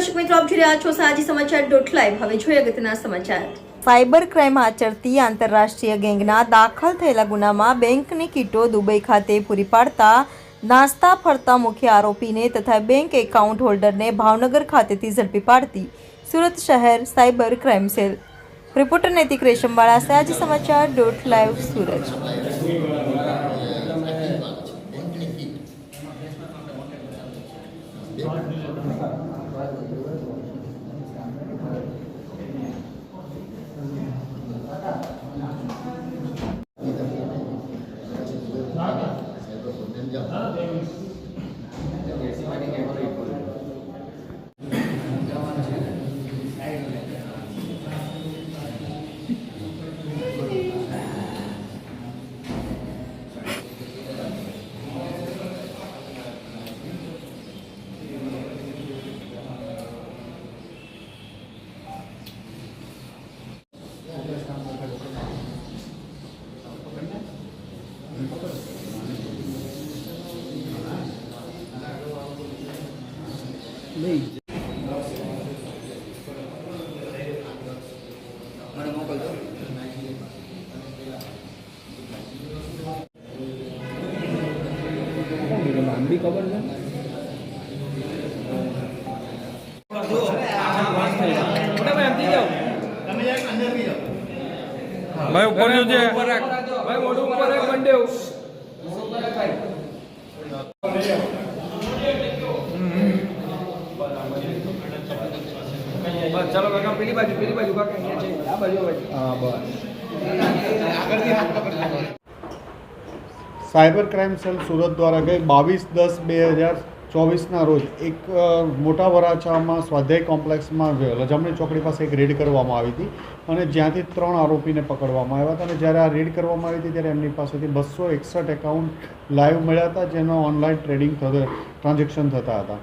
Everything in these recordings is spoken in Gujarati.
દર્શક મિત્રો આપ જોઈ રહ્યા છો સાજી સમાચાર ડોટ લાઈવ હવે જોઈએ અગત્યના સમાચાર. સાયબર ક્રાઇમ આચરતી આંતરરાષ્ટ્રીય ગેંગના દાખલ થયેલા ગુનામાં બેંકની કીટો દુબઈ ખાતે પૂરી પાડતા નાસ્તા ફરતા મુખ્ય આરોપીને તથા બેંક એકાઉન્ટ હોલ્ડરને ભાવનગર ખાતેથી ઝડપી પાડતી. સુરત શહેર સાયબર ક્રાઇમ સેલ. રિપોર્ટર નૈતિક રેશમવાળા સાજી સમાચાર dot live Surat. Var mı? Var mı? લાંબી ખબર છે ભાઈ ઉપર ભાઈ મોઢું ઉપર રાખ, મંડ્યો. બસ ચાલો કાકા પેલી બાજુ પેલી બાજુ કાકા અહીંયા છે. આ બાજુ આ બાજુ. હા બસ. સાયબર ક્રાઇમ સેલ સુરત દ્વારા ગઈ બાવીસ દસ બે હજાર ચોવીસના રોજ એક મોટા વરાછામાં સ્વાધ્યાય કોમ્પ્લેક્સમાં લજામણી ચોકડી પાસે એક રેડ કરવામાં આવી હતી અને જ્યાંથી ત્રણ આરોપીને પકડવામાં આવ્યા હતા અને જ્યારે આ રેડ કરવામાં આવી હતી ત્યારે એમની પાસેથી બસો એકસઠ એકાઉન્ટ લાઈવ મળ્યા હતા જેનો ઓનલાઈન ટ્રેડિંગ થતા ટ્રાન્ઝેક્શન થતા હતા.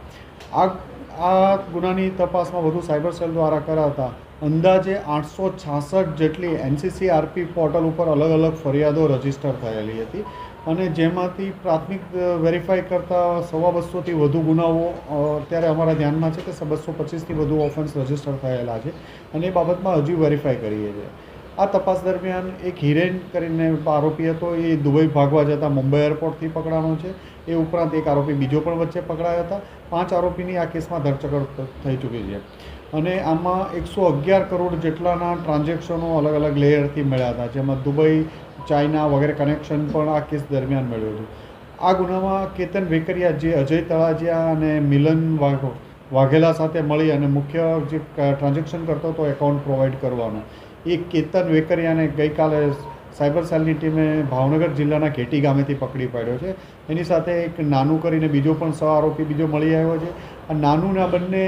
આ આ ગુનાની તપાસમાં વધુ સાયબર સેલ દ્વારા કરાવતા અંદાજે આઠસો છાસઠ જેટલી એનસીસી આરપી પોર્ટલ ઉપર અલગ અલગ ફરિયાદો રજિસ્ટર થયેલી હતી. અને જેમાંથી પ્રાથમિક વેરીફાઈ કરતાં સવા બસોથી વધુ ગુનાઓ અત્યારે અમારા ધ્યાનમાં છે કે બસો પચીસથી વધુ ઓફેન્સ રજિસ્ટર થયેલા છે. અને એ બાબતમાં હજી વેરીફાઈ કરીએ છીએ. આ તપાસ દરમિયાન એક હિરેન કરીને આરોપી હતો, એ દુબઈ ભાગવા જતાં મુંબઈ એરપોર્ટથી પકડાણો છે. એ ઉપરાંત એક આરોપી બીજો પણ વચ્ચે પકડાયા હતા. પાંચ આરોપીની આ કેસમાં ધરપકડ થઈ ચૂકી છે. અને આમાં એકસો અગિયાર કરોડ જેટલાના ટ્રાન્ઝેક્શનો અલગ અલગ લેયરથી મળ્યા હતા, જેમાં દુબઈ, ચાઇના વગેરે કનેક્શન પણ આ કેસ દરમિયાન મળ્યું હતું. આ ગુનામાં કેતન વેકરિયા, જે અજય તળાજિયા અને મિલન વાઘ વાઘેલા સાથે મળી અને મુખ્ય જે ટ્રાન્ઝેક્શન કરતો હતો એકાઉન્ટ પ્રોવાઈડ કરવાનો. એ કેતન વેકરિયાને ગઈકાલે સાયબર સેલની ટીમે ભાવનગર જિલ્લાના ઘેટી ગામેથી પકડી પાડ્યો છે. એની સાથે એક નાનું કરીને બીજો પણ સહ આરોપી બીજો મળી આવ્યો છે. આ નાનુંના બંને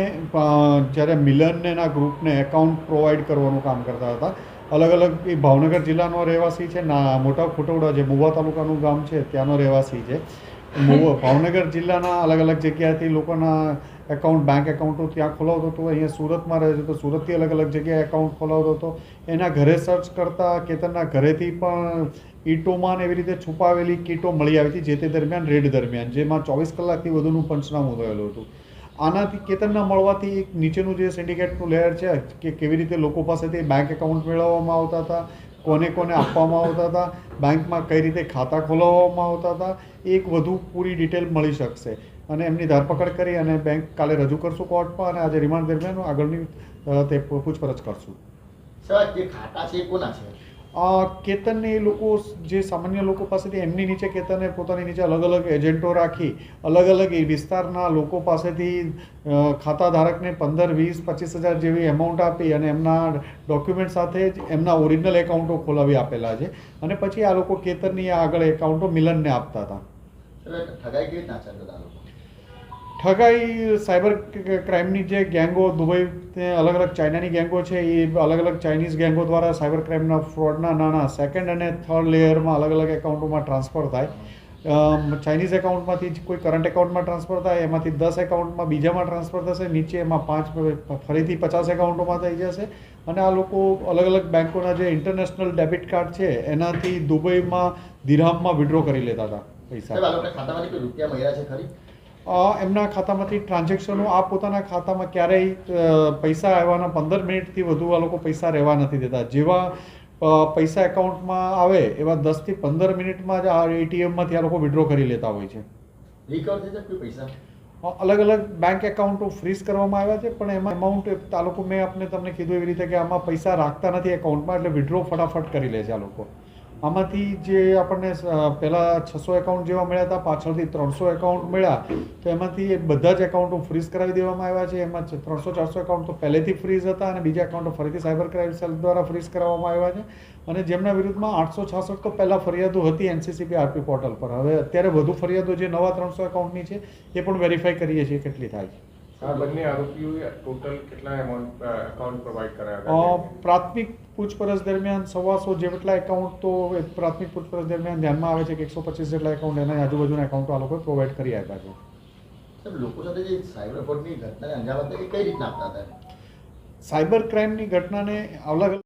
જ્યારે મિલનને એના ગ્રુપને એકાઉન્ટ પ્રોવાઈડ કરવાનું કામ કરતા હતા. અલગ અલગ એ ભાવનગર જિલ્લાનો રહેવાસી છે. ના, મોટા ખોટોડા જે મુવા તાલુકાનું ગામ છે, ત્યાંનો રહેવાસી છે. ભાવનગર જિલ્લાના અલગ અલગ જગ્યાએથી લોકોના એકાઉન્ટ બેંક એકાઉન્ટો ત્યાં ખોલાવતો હતો. અહીંયા સુરતમાં રહે છે તો સુરતથી અલગ અલગ જગ્યાએ એકાઉન્ટ ખોલાવતો હતો. એના ઘરે સર્ચ કરતાં કેતનના ઘરેથી પણ ઈટોમાં એવી રીતે છુપાવેલી કીટો મળી આવી હતી, જે તે દરમિયાન, રેડ દરમિયાન, જેમાં ચોવીસ કલાકથી વધુનું પંચનામું થયેલું હતું. આનાથી કેતનના મળવાથી એક નીચેનું જે સિન્ડિકેટનું લેયર છે, કે કેવી રીતે લોકો પાસેથી બેંક એકાઉન્ટ મેળવવામાં આવતા હતા કોને કોને આપવામાં આવતા હતા, બેંકમાં કઈ રીતે ખાતા ખોલાવવામાં આવતા હતા, એક વધુ પૂરી ડિટેલ મળી શકશે. અને એમની ધરપકડ કરી અને બેંક કાલે રજૂ કરશું કોર્ટમાં અને આજે રિમાન્ડ દરમિયાન આગળની તે પૂછપરછ કરશું. સર, જે ખાતા છે કોના છે? કેતનને એ લોકો જે સામાન્ય લોકો પાસેથી એમની નીચે કેતને પોતાની નીચે અલગ અલગ એજન્ટો રાખી, અલગ અલગ એ વિસ્તારના લોકો પાસેથી ખાતા ધારકને પંદર, વીસ, પચીસ હજાર જેવી એમાઉન્ટ આપી અને એમના ડોક્યુમેન્ટ સાથે જ એમના ઓરિજિનલ એકાઉન્ટો ખોલાવી આપેલા છે. અને પછી આ લોકો કેતનની આગળ એકાઉન્ટો મિલનને આપતા હતા. ઠગાઈ કેવી લોકો? ઠગાઈ સાયબર ક્રાઇમની જે ગેંગો, દુબઈ અલગ અલગ ચાઇનાની ગેંગો છે, એ અલગ અલગ ચાઇનીઝ ગેંગો દ્વારા સાયબર ક્રાઇમના ફ્રોડના નાણાં સેકન્ડ અને થર્ડ લેયરમાં અલગ અલગ એકાઉન્ટોમાં ટ્રાન્સફર થાય. ચાઇનીઝ એકાઉન્ટમાંથી જ કોઈ કરંટ એકાઉન્ટમાં ટ્રાન્સફર થાય, એમાંથી દસ એકાઉન્ટમાં બીજામાં ટ્રાન્સફર થશે, નીચે એમાં પાંચ, ફરીથી પચાસ એકાઉન્ટોમાં થઈ જશે. અને આ લોકો અલગ અલગ બેંકોના જે ઇન્ટરનેશનલ ડેબિટ કાર્ડ છે, એનાથી દુબઈમાં દિરામમાં વિડ્રો કરી લેતા હતા પૈસા. ખાતામાંથી રૂપિયા મળ્યા છે ખરી? એમના ખાતામાંથી ટ્રાન્ઝેક્શનો આ પોતાના ખાતામાં ક્યારેય પૈસા આવવાના પંદર મિનિટથી વધુ આ લોકો પૈસા રહેવા નથી દેતા. જેવા પૈસા એકાઉન્ટમાં આવે એવા દસથી પંદર મિનિટમાં જ આ એટીએમમાંથી આ લોકો વિડ્રો કરી લેતા હોય છે. રિકવર થઈ જાય પૈસા? અલગ અલગ બેંક એકાઉન્ટો ફ્રીઝ કરવામાં આવ્યા છે પણ એમાં અમાઉન્ટ આ લોકો મેં આપને તમને કીધું એવી રીતે કે આમાં પૈસા રાખતા નથી એકાઉન્ટમાં એટલે વિડ્રો ફટાફટ કરી લે છે આ લોકો. આમાંથી જે આપણને પહેલાં છસો એકાઉન્ટ જેવા મળ્યા હતા, પાછળથી ત્રણસો એકાઉન્ટ મળ્યા, તો એમાંથી બધા જ એકાઉન્ટો ફ્રીઝ કરાવી દેવામાં આવ્યા છે. એમાં ત્રણસો, ચારસો એકાઉન્ટ તો પહેલેથી ફ્રીઝ હતા અને બીજા એકાઉન્ટો ફરીથી સાયબર ક્રાઇમ સેલ દ્વારા ફ્રીઝ કરાવવામાં આવ્યા છે. અને જેમના વિરુદ્ધમાં આઠસો, છાસઠ તો પહેલાં ફરિયાદો હતી એનસીસીબી આરપી પોર્ટલ પર. હવે અત્યારે વધુ ફરિયાદો જે નવા ત્રણસો એકાઉન્ટની છે, એ પણ વેરીફાઈ કરીએ છીએ કેટલી થાય છે. બંને આરોપીઓએ ટોટલ કેટલા એમાઉન્ટ એકાઉન્ટ પ્રોવાઈડ કરાયા પ્રાથમિક પૂછપરછ દરમિયાન સવાસો જેટલા એકાઉન્ટ તો પ્રાથમિક પૂછપરછ દરમિયાન ધ્યાનમાં આવે છે કે એકસો પચીસ જેટલા એકાઉન્ટ એના આજુબાજુના એકાઉન્ટો આ લોકોએ પ્રોવાઈડ કરી આપ્યા છે. લોકો સાથે જે સાયબર ફ્રોડની ઘટનાને અંજામ આપતા એ કઈ રીતના આપતા હતા? સાયબર ક્રાઇમની ઘટનાને અલગ